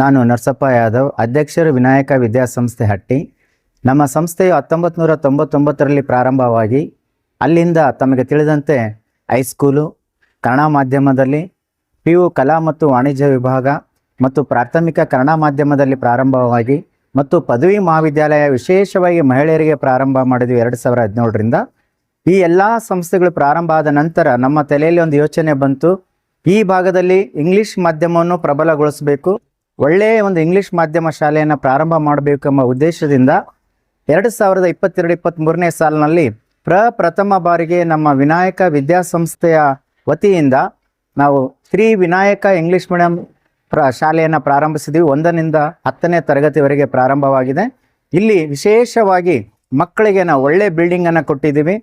ನಾನು ನರಸಪ್ಪ ಯಾದವ್ ಅಧ್ಯಕ್ಷರು ವಿನಾಯಕ ವಿದ್ಯಾಸಂಸ್ಥೆ ಹಟ್ಟಿ ನಮ್ಮ ಸಂಸ್ಥೆಯು ಹತ್ತೊಂಬತ್ತು ನೂರ ತೊಂಬತ್ತೊಂಬತ್ತರಲ್ಲಿ ಪ್ರಾರಂಭವಾಗಿ ಅಲ್ಲಿಂದ ತಮಗೆ ತಿಳಿದಂತೆ ಹೈಸ್ಕೂಲು ಕನ್ನಡ ಮಾಧ್ಯಮದಲ್ಲಿ ಪಿ ಯು ಕಲಾ ಮತ್ತು ವಾಣಿಜ್ಯ ವಿಭಾಗ ಮತ್ತು ಪ್ರಾಥಮಿಕ ಕನ್ನಡ ಮಾಧ್ಯಮದಲ್ಲಿ ಪ್ರಾರಂಭವಾಗಿ ಮತ್ತು ಪದವಿ ಮಹಾವಿದ್ಯಾಲಯ ವಿಶೇಷವಾಗಿ ಮಹಿಳೆಯರಿಗೆ ಪ್ರಾರಂಭ ಮಾಡಿದ್ವಿ ಎರಡು ಸಾವಿರ ಹದಿನೇಳರಿಂದ ಈ ಎಲ್ಲ ಸಂಸ್ಥೆಗಳು ಪ್ರಾರಂಭ ಆದ ನಂತರ ನಮ್ಮ ತಲೆಯಲ್ಲಿ ಒಂದು ಯೋಚನೆ ಬಂತು ಈ ಭಾಗದಲ್ಲಿ ಇಂಗ್ಲಿಷ್ ಮಾಧ್ಯಮವನ್ನು ಪ್ರಬಲಗೊಳಿಸಬೇಕು ಒಳ್ಳೆಯ ಒಂದು ಇಂಗ್ಲಿಷ್ ಮಾಧ್ಯಮ ಶಾಲೆಯನ್ನು ಪ್ರಾರಂಭ ಮಾಡಬೇಕೆಂಬ ಉದ್ದೇಶದಿಂದ ಎರಡು ಸಾವಿರದ ಇಪ್ಪತ್ತೆರಡು ಇಪ್ಪತ್ತ್ಮೂರನೇ ಸಾಲಿನಲ್ಲಿ ಪ್ರಪ್ರಥಮ ಬಾರಿಗೆ ನಮ್ಮ ವಿನಾಯಕ ವಿದ್ಯಾಸಂಸ್ಥೆಯ ವತಿಯಿಂದ ನಾವು ಶ್ರೀ ವಿನಾಯಕ ಇಂಗ್ಲಿಷ್ ಮೀಡಿಯಂ ಪ್ರ ಶಾಲೆಯನ್ನು ಪ್ರಾರಂಭಿಸಿದ್ದೀವಿ ಒಂದರಿಂದ ಹತ್ತನೇ ತರಗತಿವರೆಗೆ ಪ್ರಾರಂಭವಾಗಿದೆ ಇಲ್ಲಿ ವಿಶೇಷವಾಗಿ ಮಕ್ಕಳಿಗೆ ನಾವು ಒಳ್ಳೆ ಬಿಲ್ಡಿಂಗನ್ನು ಕೊಟ್ಟಿದ್ದೀವಿ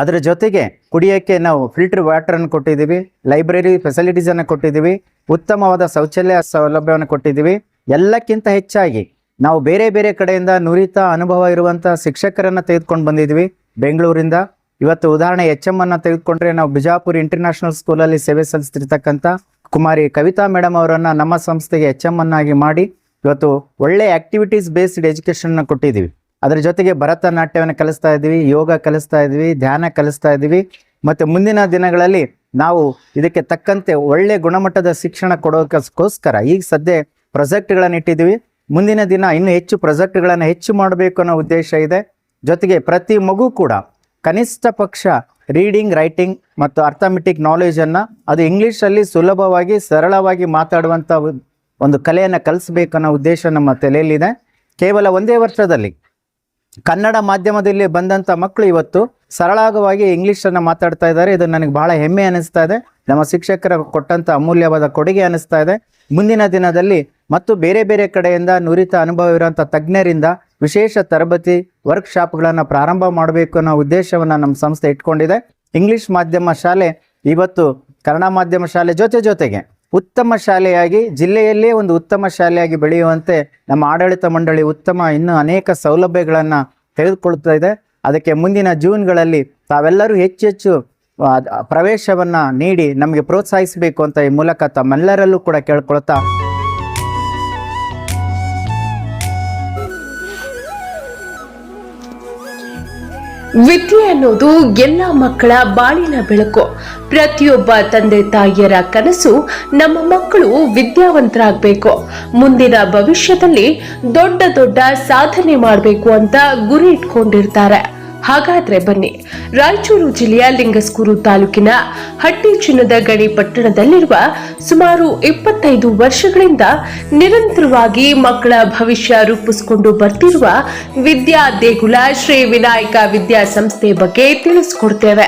ಅದರ ಜೊತೆಗೆ ಕುಡಿಯೋಕ್ಕೆ ನಾವು ಫಿಲ್ಟರ್ ವಾಟರನ್ನು ಕೊಟ್ಟಿದ್ದೀವಿ ಲೈಬ್ರರಿ ಫೆಸಿಲಿಟೀಸನ್ನು ಕೊಟ್ಟಿದ್ದೀವಿ ಉತ್ತಮವಾದ ಶೌಚಾಲಯ ಸೌಲಭ್ಯವನ್ನು ಕೊಟ್ಟಿದ್ದೀವಿ ಎಲ್ಲಕ್ಕಿಂತ ಹೆಚ್ಚಾಗಿ ನಾವು ಬೇರೆ ಬೇರೆ ಕಡೆಯಿಂದ ನುರಿತ ಅನುಭವ ಇರುವಂತಹ ಶಿಕ್ಷಕರನ್ನ ತೆಗೆದುಕೊಂಡು ಬಂದಿದ್ವಿ ಬೆಂಗಳೂರಿಂದ ಇವತ್ತು ಉದಾಹರಣೆ ಎಚ್ ಎಂ ಅನ್ನ ತೆಗೆದುಕೊಂಡ್ರೆ ನಾವು ಬಿಜಾಪುರ್ ಇಂಟರ್ನ್ಯಾಷನಲ್ ಸ್ಕೂಲಲ್ಲಿ ಸೇವೆ ಸಲ್ಲಿಸ್ತಿರ್ತಕ್ಕಂಥ ಕುಮಾರಿ ಕವಿತಾ ಮೇಡಮ್ ಅವರನ್ನು ನಮ್ಮ ಸಂಸ್ಥೆಗೆ ಎಚ್ ಎಂ ಅನ್ನಾಗಿ ಮಾಡಿ ಇವತ್ತು ಒಳ್ಳೆ ಆಕ್ಟಿವಿಟೀಸ್ ಬೇಸ್ಡ್ ಎಜುಕೇಶನ್ ಅನ್ನ ಕೊಟ್ಟಿದ್ದೀವಿ ಅದರ ಜೊತೆಗೆ ಭರತನಾಟ್ಯವನ್ನು ಕಲಿಸ್ತಾ ಇದ್ದೀವಿ ಯೋಗ ಕಲಿಸ್ತಾ ಇದ್ವಿ ಧ್ಯಾನ ಕಲಿಸ್ತಾ ಇದ್ದೀವಿ ಮತ್ತು ಮುಂದಿನ ದಿನಗಳಲ್ಲಿ ನಾವು ಇದಕ್ಕೆ ತಕ್ಕಂತೆ ಒಳ್ಳೆ ಗುಣಮಟ್ಟದ ಶಿಕ್ಷಣ ಕೊಡೋಕ್ಕೋಸ್ಕರ ಈಗ ಸದ್ಯ ಪ್ರಾಜೆಕ್ಟ್ಗಳನ್ನು ಇಟ್ಟಿದ್ದೀವಿ ಮುಂದಿನ ದಿನ ಇನ್ನೂ ಹೆಚ್ಚು ಪ್ರಾಜೆಕ್ಟ್ಗಳನ್ನು ಹೆಚ್ಚು ಮಾಡಬೇಕು ಅನ್ನೋ ಉದ್ದೇಶ ಇದೆ ಜೊತೆಗೆ ಪ್ರತಿ ಮಗು ಕೂಡ ಕನಿಷ್ಠ ಪಕ್ಷ ರೀಡಿಂಗ್ ರೈಟಿಂಗ್ ಮತ್ತು ಅರ್ಥಮೆಟಿಕ್ ನಾಲೆಜನ್ನು ಅದು ಇಂಗ್ಲೀಷಲ್ಲಿ ಸುಲಭವಾಗಿ ಸರಳವಾಗಿ ಮಾತಾಡುವಂಥ ಒಂದು ಕಲೆಯನ್ನು ಕಲಿಸಬೇಕನ್ನೋ ಉದ್ದೇಶ ನಮ್ಮ ತಲೆಯಲ್ಲಿದೆ ಕೇವಲ ಒಂದೇ ವರ್ಷದಲ್ಲಿ ಕನ್ನಡ ಮಾಧ್ಯಮದಲ್ಲಿ ಬಂದಂಥ ಮಕ್ಕಳು ಇವತ್ತು ಸರಳವಾಗಿ ಇಂಗ್ಲೀಷನ್ನು ಮಾತಾಡ್ತಾ ಇದ್ದಾರೆ ಇದು ನನಗೆ ಬಹಳ ಹೆಮ್ಮೆ ಅನಿಸ್ತಾ ಇದೆ ನಮ್ಮ ಶಿಕ್ಷಕರ ಕೊಟ್ಟಂಥ ಅಮೂಲ್ಯವಾದ ಕೊಡುಗೆ ಅನಿಸ್ತಾ ಇದೆ ಮುಂದಿನ ದಿನದಲ್ಲಿ ಮತ್ತು ಬೇರೆ ಬೇರೆ ಕಡೆಯಿಂದ ನುರಿತ ಅನುಭವ ಇರುವಂಥ ತಜ್ಞರಿಂದ ವಿಶೇಷ ತರಬೇತಿ ವರ್ಕ್ಶಾಪ್ಗಳನ್ನು ಪ್ರಾರಂಭ ಮಾಡಬೇಕು ಅನ್ನೋ ಉದ್ದೇಶವನ್ನು ನಮ್ಮ ಸಂಸ್ಥೆ ಇಟ್ಕೊಂಡಿದೆ ಇಂಗ್ಲಿಷ್ ಮಾಧ್ಯಮ ಶಾಲೆ ಇವತ್ತು ಕನ್ನಡ ಮಾಧ್ಯಮ ಶಾಲೆ ಜೊತೆ ಜೊತೆಗೆ ಉತ್ತಮ ಶಾಲೆಯಾಗಿ ಜಿಲ್ಲೆಯಲ್ಲೇ ಒಂದು ಉತ್ತಮ ಶಾಲೆಯಾಗಿ ಬೆಳೆಯುವಂತೆ ನಮ್ಮ ಆಡಳಿತ ಮಂಡಳಿ ಉತ್ತಮ ಇನ್ನೂ ಅನೇಕ ಸೌಲಭ್ಯಗಳನ್ನು ತೆಗೆದುಕೊಳ್ತಾ ಇದೆ ಅದಕ್ಕೆ ಮುಂದಿನ ಜೂನ್ಗಳಲ್ಲಿ ತಾವೆಲ್ಲರೂ ಹೆಚ್ಚು ಹೆಚ್ಚು ಪ್ರವೇಶವನ್ನು ನೀಡಿ ನಮಗೆ ಪ್ರೋತ್ಸಾಹಿಸಬೇಕು ಅಂತ ಈ ಮೂಲಕ ತಮ್ಮೆಲ್ಲರಲ್ಲೂ ಕೂಡ ಕೇಳ್ಕೊಳ್ತಾ ವಿದ್ಯೆ ಅನ್ನೋದು ಎಲ್ಲ ಮಕ್ಕಳ ಬಾಳಿನ ಬೆಳಕು ಪ್ರತಿಯೊಬ್ಬ ತಂದೆ ತಾಯಿಯರ ಕನಸು ನಮ್ಮ ಮಕ್ಕಳು ವಿದ್ಯಾವಂತರಾಗಬೇಕು ಮುಂದಿನ ಭವಿಷ್ಯದಲ್ಲಿ ದೊಡ್ಡ ದೊಡ್ಡ ಸಾಧನೆ ಮಾಡಬೇಕು ಅಂತ ಗುರಿ ಇಟ್ಕೊಂಡಿರ್ತಾರೆ ಹಾಗಾದ್ರೆ ಬನ್ನಿ ರಾಯಚೂರು ಜಿಲ್ಲೆಯ ಲಿಂಗಸ್ಕೂರು ತಾಲೂಕಿನ ಹಟ್ಟಿ ಚಿನ್ನದ ಗಡಿ ಪಟ್ಟಣದಲ್ಲಿರುವ ಸುಮಾರು ಇಪ್ಪತ್ತೈದು ವರ್ಷಗಳಿಂದ ನಿರಂತರವಾಗಿ ಮಕ್ಕಳ ಭವಿಷ್ಯ ರೂಪಿಸಿಕೊಂಡು ಬರ್ತಿರುವ ವಿದ್ಯಾ ದೇಗುಲ ಶ್ರೀ ವಿನಾಯಕ ವಿದ್ಯಾಸಂಸ್ಥೆ ಬಗ್ಗೆ ತಿಳಿಸಿಕೊಡ್ತೇವೆ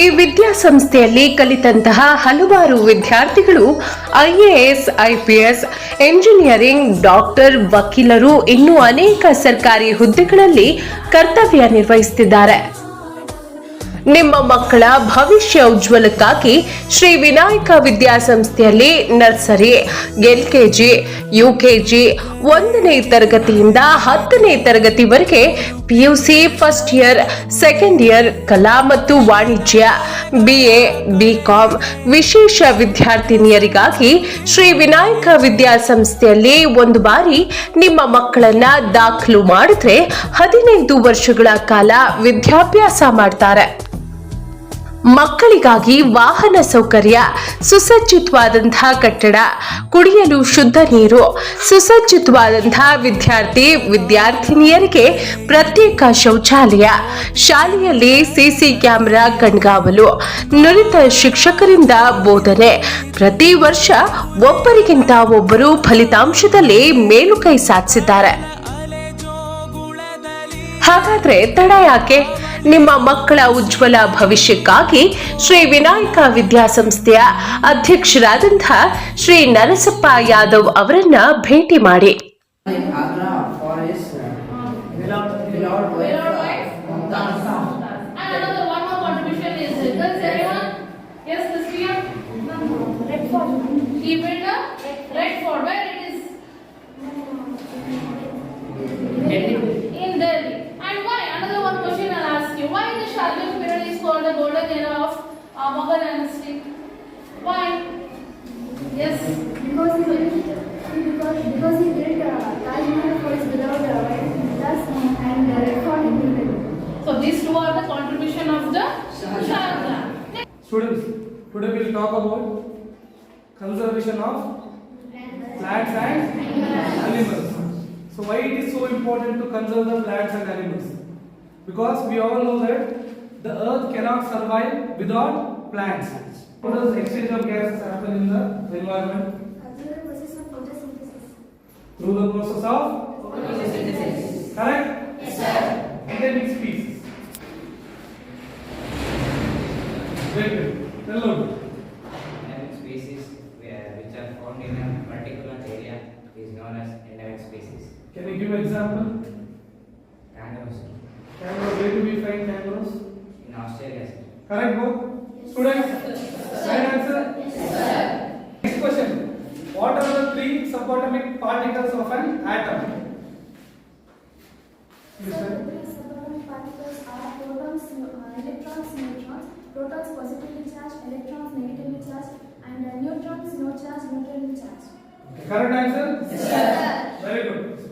ಈ ವಿದ್ಯಾಸಂಸ್ಥೆಯಲ್ಲಿ ಕಲಿತಂತಹ ಹಲವಾರು ವಿದ್ಯಾರ್ಥಿಗಳು ಐಎಎಸ್ ಐಪಿಎಸ್ ಎಂಜಿನಿಯರಿಂಗ್ ಡಾಕ್ಟರ್ ವಕೀಲರು ಇನ್ನೂ ಅನೇಕ ಸರ್ಕಾರಿ ಹುದ್ದೆಗಳಲ್ಲಿ ಕರ್ತವ್ಯ ನಿರ್ವಹಿಸುತ್ತಿದ್ದಾರೆ ನಿಮ್ಮ ಮಕ್ಕಳ ಭವಿಷ್ಯ ಉಜ್ವಲಕ್ಕಾಗಿ ಶ್ರೀ ವಿನಾಯಕ ವಿದ್ಯಾಸಂಸ್ಥೆಯಲ್ಲಿ ನರ್ಸರಿ ಎಲ್ಕೆಜಿ ಯುಕೆಜಿ ಒಂದನೇ ತರಗತಿಯಿಂದ ಹತ್ತನೇ ತರಗತಿವರೆಗೆ PUC first year second year ಕಲಾ ಮತ್ತು ವಾಣಿಜ್ಯ ಬಿಎ ಬಿಕಾಂ ವಿಶೇಷ ವಿದ್ಯಾರ್ಥಿನಿಯರಿಗಾಗಿ ಶ್ರೀ ವಿನಾಯಕ ವಿದ್ಯಾಸಂಸ್ಥೆಯಲ್ಲಿ ಒಂದು ಬಾರಿ ನಿಮ್ಮ ಮಕ್ಕಳನ್ನ ದಾಖಲು ಮಾಡಿದ್ರೆ ಹದಿನೈದು ವರ್ಷಗಳ ಕಾಲ ವಿದ್ಯಾಭ್ಯಾಸ ಮಾಡ್ತಾರೆ ಮಕ್ಕಳಿಗಾಗಿ ವಾಹನ ಸೌಕರ್ಯ ಸುಸಜ್ಜಿತವಾದಂತಹ ಕಟ್ಟಡ ಕುಡಿಯಲು ಶುದ್ಧ ನೀರು ಸುಸಜ್ಜಿತವಾದಂತಹ ವಿದ್ಯಾರ್ಥಿ ವಿದ್ಯಾರ್ಥಿನಿಯರಿಗೆ ಪ್ರತ್ಯೇಕ ಶೌಚಾಲಯ ಶಾಲೆಯಲ್ಲಿ ಸಿಸಿ ಕ್ಯಾಮೆರಾ ಕಣ್ಗಾವಲು ನುರಿತ ಶಿಕ್ಷಕರಿಂದ ಬೋಧನೆ ಪ್ರತಿ ವರ್ಷ ಒಬ್ಬರಿಗಿಂತ ಒಬ್ಬರು ಫಲಿತಾಂಶದಲ್ಲಿ ಮೇಲುಕೈ ಸಾಧಿಸಿದ್ದಾರೆ ಹಾಗಾದ್ರೆ ತಡ ಯಾಕೆ ನಿಮ್ಮ ಮಕ್ಕಳ ಉಜ್ವಲ ಭವಿಷ್ಯಕ್ಕಾಗಿ ಶ್ರೀ ವಿನಾಯಕ ವಿದ್ಯಾಸಂಸ್ಥೆಯ ಅಧ್ಯಕ್ಷರಾದಂತಹ ಶ್ರೀ ನರಸಪ್ಪ ಯಾದವ್ ಅವರನ್ನ ಭೇಟಿ ಮಾಡಿ conserve the plants and animals. Because we all know that the earth cannot survive without plants. What does exchange of gases happen in the environment? Through the process of photosynthesis. Through the process of photosynthesis. Correct? Yes, sir. And then, mix species. Very good. Hello. Endemic species which are found in a particular area is known as endemic species. Can you give an example? Kangaroos, where do we find kangaroos? In Australia, sir. Correct, Bo? Yes, Students? Yes, right answer? Yes, Next question. What are the three subatomic particles of an atom? Yes, sir. So, subatomic particles are protons, uh, electrons, neutrons. Protons positively charged, electrons negatively charged, and uh, neutrons no charge, neutrally charged. Okay, correct answer? Yes, sir. Very good.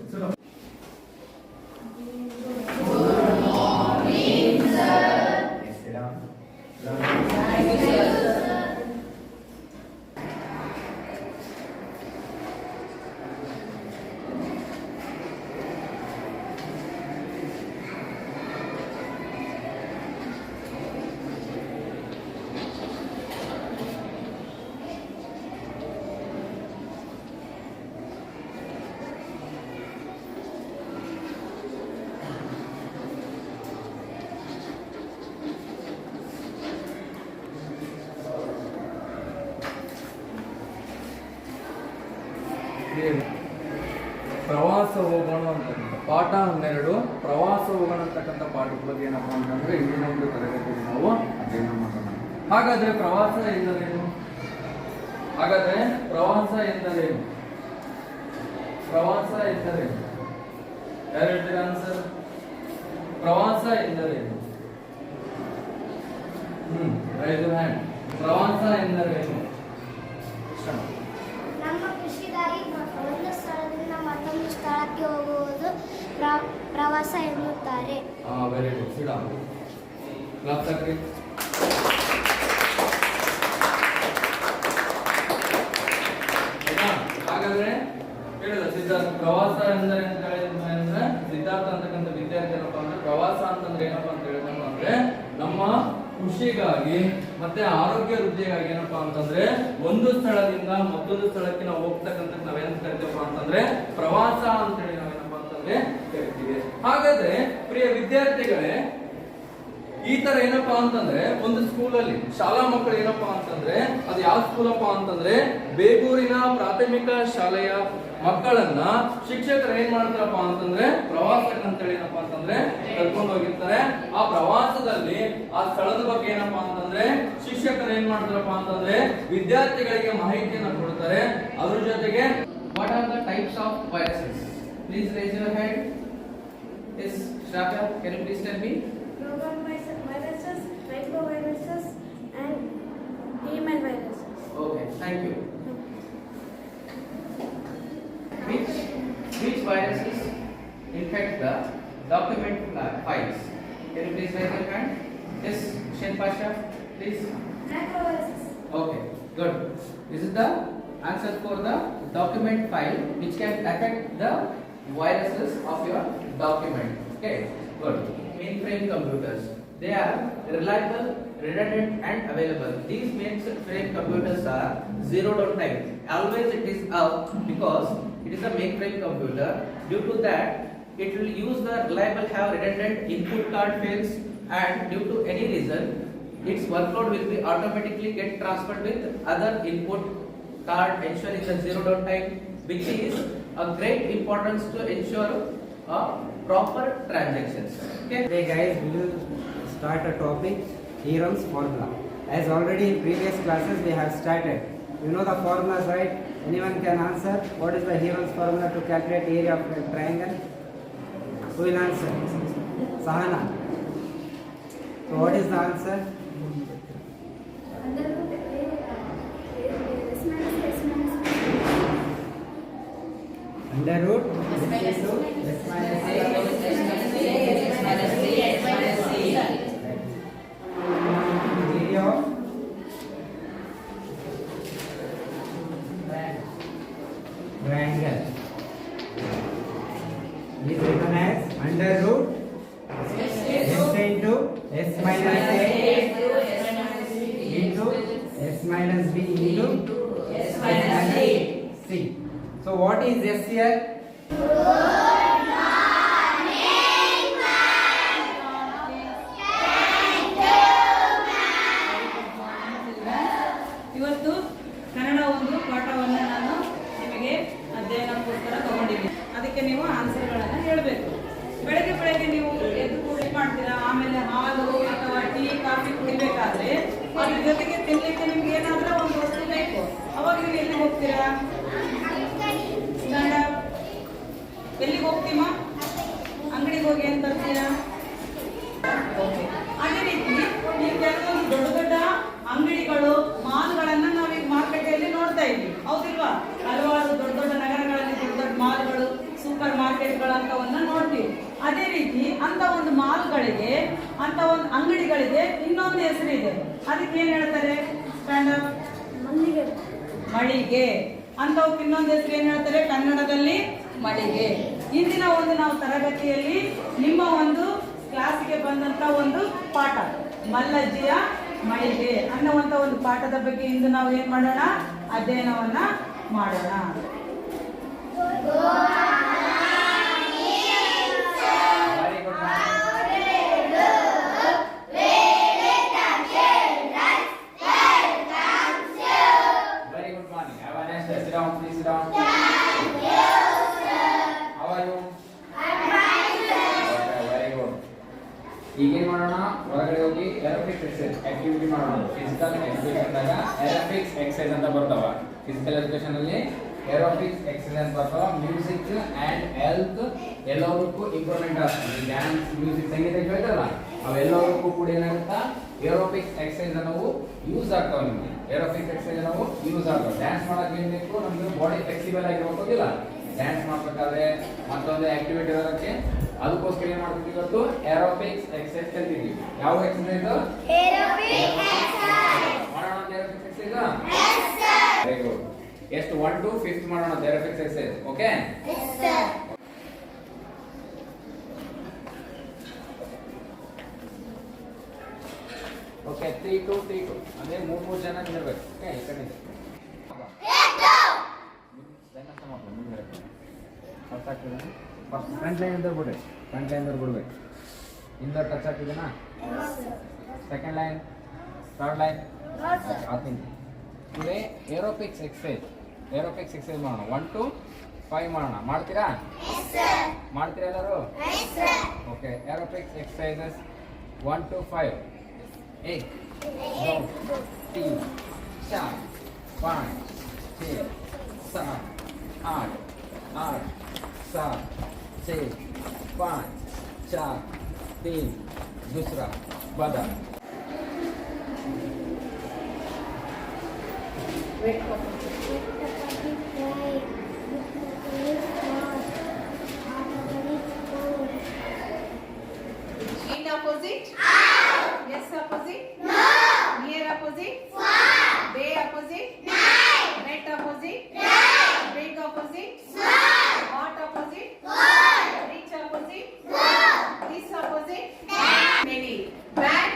ಬಗ್ಗೆ ಏನಪ್ಪ ಅಂತಂದ್ರೆ ಇಂದಿನ ಒಂದು ತರಗತಿಯಲ್ಲಿ ನಾವು ಅಧ್ಯಯನ ಮಾಡೋಣ ಹಾಗಾದ್ರೆ ಪ್ರವಾಸ ಎಂದರೇನು ಹಾಗಾದ್ರೆ ಪ್ರವಾಸ ಎಂದರೇನು ಪ್ರವಾಸ ಎಂದರೇನು ಯಾರು ಹೇಳ್ತೀರಾ ಆನ್ಸರ್ ಪ್ರವಾಸ ಎಂದರೇನು ಹ್ಮ್ ರೈಸ್ ಹ್ಯಾಂಡ್ ಪ್ರವಾಸ ಎಂದರೇನು ನಮ್ಮ ಸ್ಥಳದಿಂದ ಮತ್ತೊಂದು ಸ್ಥಳಕ್ಕೆ ಹೋಗುವುದು ಪ್ರವಾಸ ಎನ್ನುತ್ತಾರೆ ವೆರಿ ಗುಡ್ ಸಿಡಾಮ್ ಕ್ಲಾಪ್ ಹಾಗಾದ್ರೆ ಹೇಳಿದ ಸಿದ್ಧಾರ್ಥ ಪ್ರವಾಸ ಎಂದರೆ ಅಂತ ಹೇಳಿದ್ರೆ ಸಿದ್ಧಾರ್ಥ ಅಂತಕ್ಕಂಥ ವಿದ್ಯಾರ್ಥಿ ಏನಪ್ಪ ಅಂದ್ರೆ ಪ್ರವಾಸ ಅಂತಂದ್ರೆ ಏನಪ್ಪಾ ಅಂತ ಹೇಳಿದಪ್ಪ ಅಂದ್ರೆ ನಮ್ಮ ಖುಷಿಗಾಗಿ ಮತ್ತೆ ಆರೋಗ್ಯ ವೃದ್ಧಿಗಾಗಿ ಏನಪ್ಪಾ ಅಂತಂದ್ರೆ ಒಂದು ಸ್ಥಳದಿಂದ ಮತ್ತೊಂದು ಸ್ಥಳಕ್ಕೆ ನಾವು ಹೋಗ್ತಕ್ಕಂಥ ನಾವೇನಂತ ಕರಿತೀವಪ್ಪ ಅಂತಂದ್ರೆ ಪ್ರವಾಸ ಅಂತೇಳಿ ನಾವೇನಪ್ಪ ಅಂತಂದ್ರೆ ಕರಿತೀವಿ ಹಾಗಾದ್ರೆ ಪ್ರಿಯ ವಿದ್ಯಾರ್ಥಿಗಳೇ ಈ ತರ ಏನಪ್ಪಾ ಅಂತಂದ್ರೆ ಒಂದು ಸ್ಕೂಲ್ ಅಲ್ಲಿ ಶಾಲಾ ಮಕ್ಕಳು ಏನಪ್ಪಾ ಅಂತಂದ್ರೆ ಅದು ಯಾವ ಸ್ಕೂಲಪ್ಪ ಅಂತಂದ್ರೆ ಬೇಗೂರಿನ ಪ್ರಾಥಮಿಕ ಶಾಲೆಯ ಮಕ್ಕಳನ್ನ ಶಿಕ್ಷಕರು ಏನ್ ಮಾಡ್ತಾರಪ್ಪ ಅಂತಂದ್ರೆ ಪ್ರವಾಸಕ್ಕೆ ಅಂತೇಳಿ ಏನಪ್ಪಾ ಅಂತಂದ್ರೆ ಕರ್ಕೊಂಡು ಹೋಗಿರ್ತಾರೆ ಆ ಪ್ರವಾಸದಲ್ಲಿ ಆ ಸ್ಥಳದ ಬಗ್ಗೆ ಏನಪ್ಪಾ ಅಂತಂದ್ರೆ ಶಿಕ್ಷಕರು ಏನ್ ಮಾಡ್ತಾರಪ್ಪ ಅಂತಂದ್ರೆ ವಿದ್ಯಾರ್ಥಿಗಳಿಗೆ ಮಾಹಿತಿಯನ್ನ ಕೊಡ್ತಾರೆ ಅದ್ರ ಜೊತೆಗೆ what are the types of viruses please Yes, Shraddha, can you please tell me? Rotaviruses, microviruses and human viruses. Okay, thank you. Which, which viruses infect the document files? Can you please raise your hand? Yes, Shen Pasha, please. Okay, good. This is the answer for the document file which can affect the viruses of your document. Okay, good. Mainframe computers. They are reliable, redundant, and available. These mainframe computers are zero on time. Always it is up because it is a mainframe computer. Due to that, it will use the reliable have redundant input card fields and due to any reason, its workload will be automatically get transferred with other input card ensuring the is zero on time which is a great importance to ensure a proper transactions. Okay. guys we will start a topic theorems formula. As already in previous classes we have started. You know the formulas right? Anyone can answer. What is the Heron's formula to calculate area of a triangle? Who will answer? Sahana. So what is the answer? Under root ಅದಕ್ಕೆ ಏನು ಹೇಳ್ತಾರೆ ಮಳಿಗೆ ಅಂತವಕ್ಕೆ ಇನ್ನೊಂದು ಹೆಸರು ಏನು ಹೇಳ್ತಾರೆ ಕನ್ನಡದಲ್ಲಿ ಮಳಿಗೆ ಇಂದಿನ ಒಂದು ನಾವು ತರಗತಿಯಲ್ಲಿ ನಿಮ್ಮ ಒಂದು ಕ್ಲಾಸ್ಗೆ ಬಂದಂತ ಒಂದು ಪಾಠ ಮಲ್ಲಜ್ಜಿಯ ಮಳಿಗೆ ಅನ್ನುವಂತ ಒಂದು ಪಾಠದ ಬಗ್ಗೆ ಇಂದು ನಾವು ಏನು ಮಾಡೋಣ ಅಧ್ಯಯನವನ್ನ ಮಾಡೋಣ ಈಗೇನ್ ಮಾಡೋಣ ಒಳಗಡೆ ಹೋಗಿ ಏರೋಫಿಕ್ಸ್ ಎಕ್ಸೈಸ್ ಆಕ್ಟಿವಿಟಿ ಮಾಡೋಣ ಫಿಸಿಕಲ್ ದಾಗ ಏರೋಫಿಕ್ಸ್ ಎಕ್ಸೈಸ್ ಅಂತ ಬರ್ತಾವ ಫಿಸಿಕಲ್ ಎಜುಕೇಶನ್ ಅಲ್ಲಿ ಏರೋಫಿಕ್ಸ್ ಎಕ್ಸೈಸ್ ಅಂತ ಬರ್ತಾವ ಮ್ಯೂಸಿಕ್ ಅಂಡ್ ಹೆಲ್ತ್ ಎಲ್ಲದಕ್ಕೂ ಇಂಪಾರ್ಟೆಂಟ್ ಆಗ್ತದೆ ಡ್ಯಾನ್ಸ್ ಮ್ಯೂಸಿಕ್ ಸಂಗೀತ ಕೇಳ್ತಲ್ಲ ಅವೆಲ್ಲದಕ್ಕೂ ಕೂಡ ಏನಾಗುತ್ತಾ ಏರೋಬಿಕ್ಸ್ ಎಕ್ಸೈಸ್ ನಾವು ಯೂಸ್ ಆಗ್ತಾವ ನಿಮಗೆ ಏರೋಫಿಕ್ಸ್ ಎಕ್ಸೈಸ್ ನಾವು ಯೂಸ್ ಆಗ್ತಾವ ಡ್ಯಾನ್ಸ್ ಮಾಡೋಕೆ ಏನು ಬೇಕು ನಮಗೆ ಬಾಡಿ ಫ್ಲೆಕ್ಸಿಬಲ್ ಆಗಿರ್ಬೇಕಿಲ್ಲ ಡ್ಯಾನ್ಸ್ ಮಾಡಬೇಕಾದ್ರೆ ಮತ್ತೊಂದು ಆಕ್ಟಿವಿಟಿ ಇರೋಕ್ಕೆ ಅದಕ್ಕೋಸ್ಕರ ಏನು ಮಾಡ್ತಿದ್ವಿ ಇವತ್ತು ಏರೋಬಿಕ್ಸ್ ಎಕ್ಸರ್ಸೈಸ್ ಕಲ್ತಿದ್ವಿ ಯಾವ ಎಕ್ಸರ್ಸೈಸ್ ಮಾಡೋಣ ಎಷ್ಟು 1 ಟು 5th ಮಾಡೋಣ aerobics exercise okay yes okay 3 to 3 to ಅಂದ್ರೆ ಮೂರು ಜನ ನಿಲ್ಲಬೇಕು ಓಕೆ ಈ ಕಡೆ ಜನ ಫಸ್ಟ್ ಫ್ರಂಟ್ ಲೈನ್ ಇಂದ ಬಿಡ್ರಿ ಫ್ರಂಟ್ ಲೈನ್ ಬಿಡ್ಬೇಕು ಇಂದ touch ಆಗ್ತಿದೆನಾ second line third line ಆತೀನಿ today aerobics exercise aerobics exercise ಮಾಡೋಣ ಒನ್ ಟು ಫೈವ್ ಮಾಡೋಣ ಮಾಡ್ತೀರಾ ಮಾಡ್ತೀರಾ ಎಲ್ಲರೂ okay aerobics exercises one two five एक दो तीन चार पाँच छः सात आठ आठ सात से पाँच चार तीन दूसरा बाधा opposite? Out. Yes, opposite. say? Bat. Many. Bat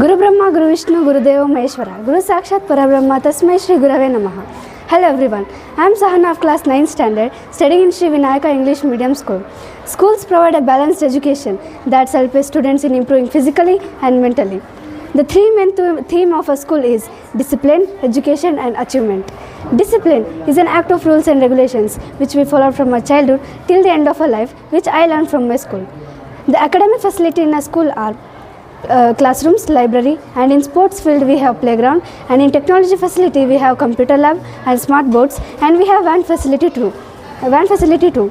ಗುರುಬ್ರಹ್ಮ ಗುರುವಿಷ್ಣು ಗುರುದೇವ ಮಹೇಶ್ವರ ಗುರು ಸಾಕ್ಷಾತ್ ಪರಬ್ರಹ್ಮ ತಸ್ಮೈ ಶ್ರೀ ಗುರವೇ ನಮಃ Hello everyone, I am Sahana of class 9 standard studying in Sri Vinayaka English Medium School. Schools provide a balanced education that helps students in improving physically and mentally. The three main theme of a school is discipline, education and achievement. Discipline is an act of rules and regulations which we follow from our childhood till the end of our life which I learned from my school. The academic facility in a school are uh, classrooms, library and in sports field we have playground and in technology facility we have computer lab and smart boards and we have van facility too. van facility too.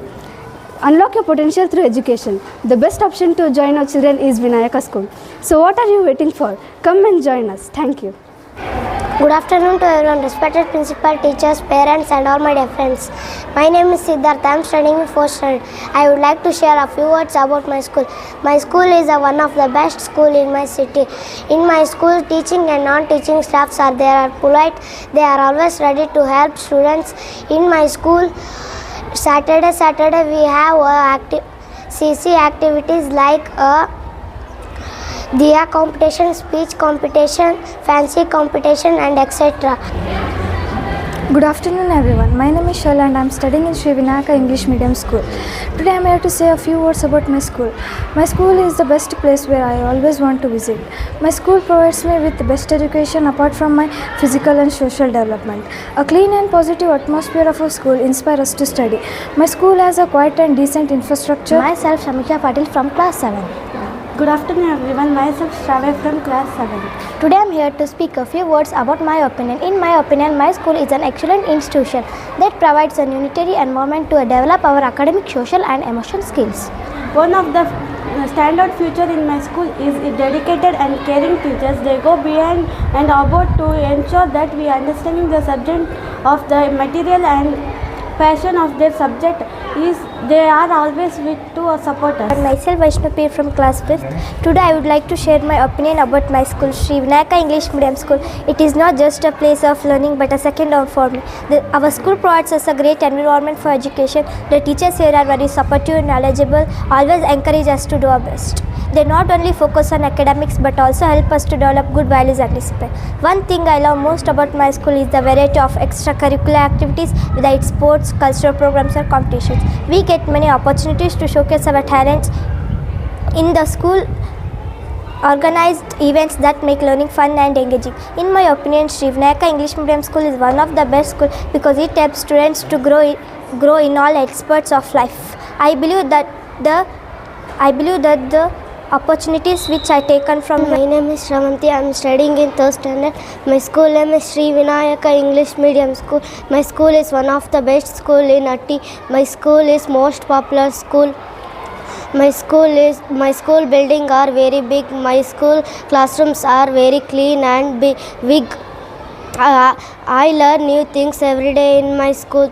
Unlock your potential through education. The best option to join our children is Vinayaka school. So what are you waiting for? Come and join us. Thank you. Good afternoon to everyone, respected principal, teachers, parents, and all my dear friends. My name is Siddharth. I am studying in fourth standard. I would like to share a few words about my school. My school is a, one of the best school in my city. In my school, teaching and non-teaching staffs are there are polite. They are always ready to help students. In my school, Saturday Saturday we have a acti CC activities like a Diya competition, speech competition, fancy competition and etc. Good afternoon everyone. My name is Shola and I'm studying in Sri Vinaka English Medium School. Today I'm here to say a few words about my school. My school is the best place where I always want to visit. My school provides me with the best education apart from my physical and social development. A clean and positive atmosphere of our school inspires us to study. My school has a quiet and decent infrastructure. Myself Shamikha Patil from class 7. Good afternoon everyone, myself Shravya from class 7. Today I am here to speak a few words about my opinion. In my opinion, my school is an excellent institution that provides a unitary environment to develop our academic, social and emotional skills. One of the uh, standout features in my school is dedicated and caring teachers. They go beyond and above to ensure that we understanding the subject of the material and passion of their subject is they are always with to support us. Myself Vaishnavi from class 5th. Today I would like to share my opinion about my school Sri Vinayaka English Medium School. It is not just a place of learning but a second home for me. The, our school provides us a great environment for education. The teachers here are very supportive and knowledgeable, always encourage us to do our best. They not only focus on academics but also help us to develop good values and discipline. One thing I love most about my school is the variety of extracurricular activities, whether it's sports, cultural programs or competitions. We get many opportunities to showcase our talents in the school organized events that make learning fun and engaging. In my opinion, Sri English Medium School is one of the best school because it helps students to grow, grow in all aspects of life. I believe that the I believe that the opportunities which I taken from my name is Ramanti. I'm studying in third standard. My school name is Sri Vinayaka English Medium School. My school is one of the best school in Atti. My school is most popular school. My school is my school building are very big. My school classrooms are very clean and big. Uh, I learn new things every day in my school.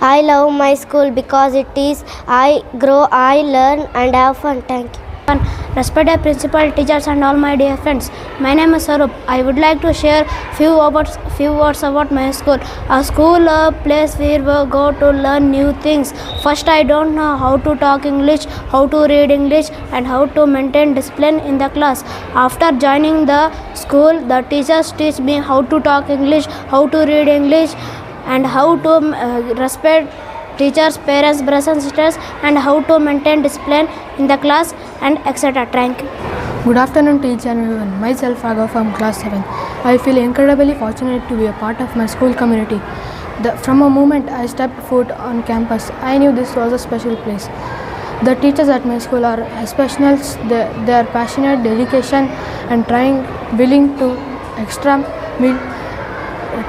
I love my school because it is I grow, I learn and have fun. Thank you and respected principal, teachers and all my dear friends. My name is Sarup. I would like to share few words. few words about my school. A school a place where we go to learn new things. First I don't know how to talk English, how to read English and how to maintain discipline in the class. After joining the school, the teachers teach me how to talk English, how to read English and how to uh, respect teachers, parents, brothers and sisters and how to maintain discipline in the class and etc. Thank you. Good afternoon teachers and everyone. Myself Raghav from class 7. I feel incredibly fortunate to be a part of my school community. The, from a moment I stepped foot on campus, I knew this was a special place. The teachers at my school are exceptional. They, are passionate, dedication, and trying, willing to extra meet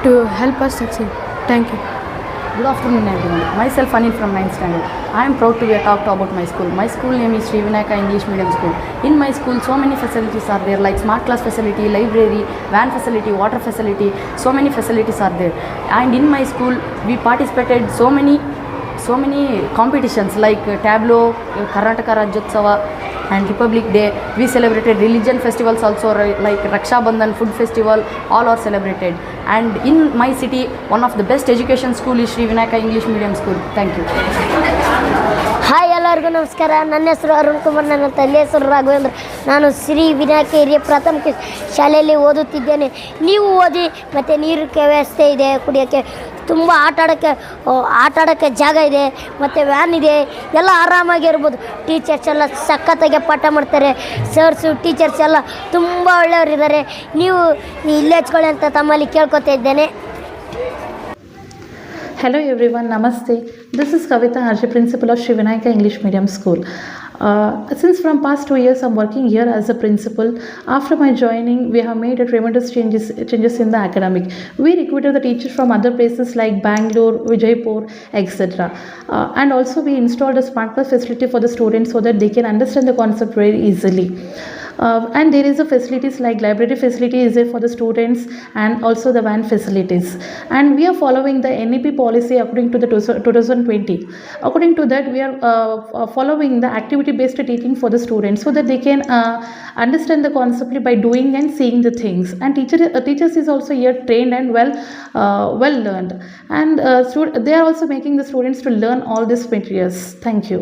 to help us succeed. Thank you. Good afternoon everyone. Myself Anil from 9th standard. I am proud to be a talk about my school. My school name is Sri Vinayaka English Medium School. In my school, so many facilities are there like smart class facility, library, van facility, water facility. So many facilities are there. And in my school, we participated so many competitions like uh, Tableau, uh, Karnataka Rajyotsava, and Republic Day. We celebrated religion festivals also like Raksha Bandhan food festival all are celebrated and in my city one of the best education school is Sri Vinayaka English Medium School. Thank you. ಎಲ್ಲರಿಗೂ ನಮಸ್ಕಾರ ನನ್ನ ಹೆಸರು ಅರುಣ್ ಕುಮಾರ್ ನನ್ನ ತಂದೆ ಹೆಸರು ರಾಘವೇಂದ್ರ ನಾನು ಶ್ರೀ ವಿನಾಯಕ ಹಿರಿಯ ಪ್ರಾಥಮಿಕ ಶಾಲೆಯಲ್ಲಿ ಓದುತ್ತಿದ್ದೇನೆ ನೀವು ಓದಿ ಮತ್ತು ನೀರು ವ್ಯವಸ್ಥೆ ಇದೆ ಕುಡಿಯೋಕ್ಕೆ ತುಂಬ ಆಟ ಆಡೋಕ್ಕೆ ಆಟ ಆಡೋಕ್ಕೆ ಜಾಗ ಇದೆ ಮತ್ತು ವ್ಯಾನ್ ಇದೆ ಎಲ್ಲ ಆರಾಮಾಗಿರ್ಬೋದು ಟೀಚರ್ಸ್ ಎಲ್ಲ ಸಖತ್ತಾಗಿ ಪಾಠ ಮಾಡ್ತಾರೆ ಸರ್ಸು ಟೀಚರ್ಸ್ ಎಲ್ಲ ತುಂಬ ಒಳ್ಳೆಯವರಿದ್ದಾರೆ ನೀವು ಇಲ್ಲೇ ಹಚ್ಕೊಳ್ಳಿ ಅಂತ ತಮ್ಮಲ್ಲಿ ಕೇಳ್ಕೊತಾ ಇದ್ದೇನೆ Hello everyone, Namaste. This is Kavita Harje, Principal of Shivinayaka English Medium School. Uh, since from past two years I'm working here as a principal, after my joining we have made a tremendous changes changes in the academic. We recruited the teachers from other places like Bangalore, Vijaypur, etc. Uh, and also we installed a smart class facility for the students so that they can understand the concept very easily uh, and there is a facilities like library facility is there for the students and also the van facilities and we are following the NEP policy according to the 2020 according to that we are uh, uh following the activity based teaching for the students so that they can uh, understand the concept by doing and seeing the things and teacher uh, teachers is also here trained and well uh, well learned and they are also making the students to learn all these materials thank you